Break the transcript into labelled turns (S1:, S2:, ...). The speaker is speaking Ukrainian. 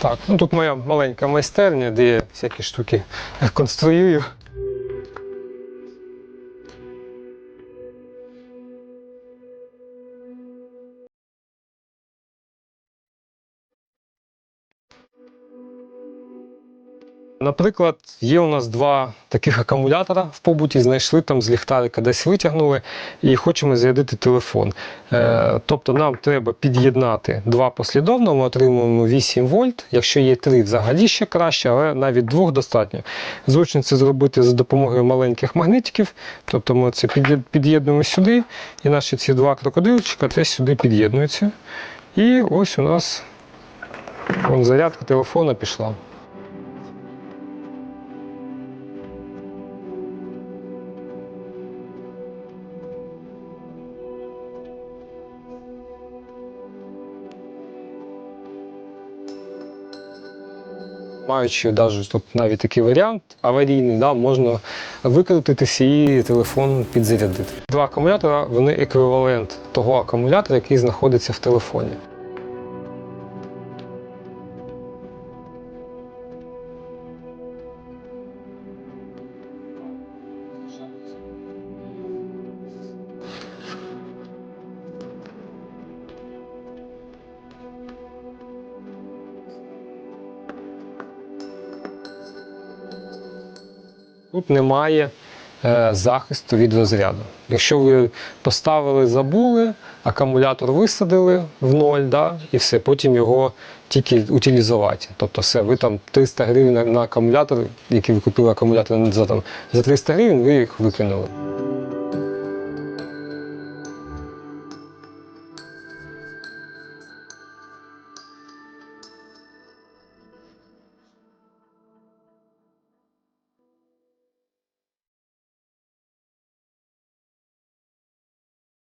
S1: Так, ну тут моя маленька майстерня, де я всякі штуки конструюю. Наприклад, є у нас два таких акумулятора в побуті, знайшли там з ліхтарика, десь витягнули і хочемо зарядити телефон. Е, тобто нам треба під'єднати два послідовно, ми отримуємо 8 вольт. Якщо є 3, взагалі ще краще, але навіть двох достатньо. Зручно це зробити за допомогою маленьких магнитиків. Тобто ми це під'єднуємо сюди, і наші ці два крокодилчика теж сюди під'єднуються. І ось у нас вон, зарядка телефона пішла. Маючи навіть тут навіть такий варіант аварійний, да, можна викрутитися і телефон підзарядити. Два акумулятора вони еквівалент того акумулятора, який знаходиться в телефоні. Тут немає е, захисту від розряду. Якщо ви поставили, забули, акумулятор висадили в ноль, да, і все, потім його тільки утилізувати. Тобто все, ви там 300 гривень на, акумулятор, який ви купили акумулятор за, там, за 300 гривень, ви їх викинули.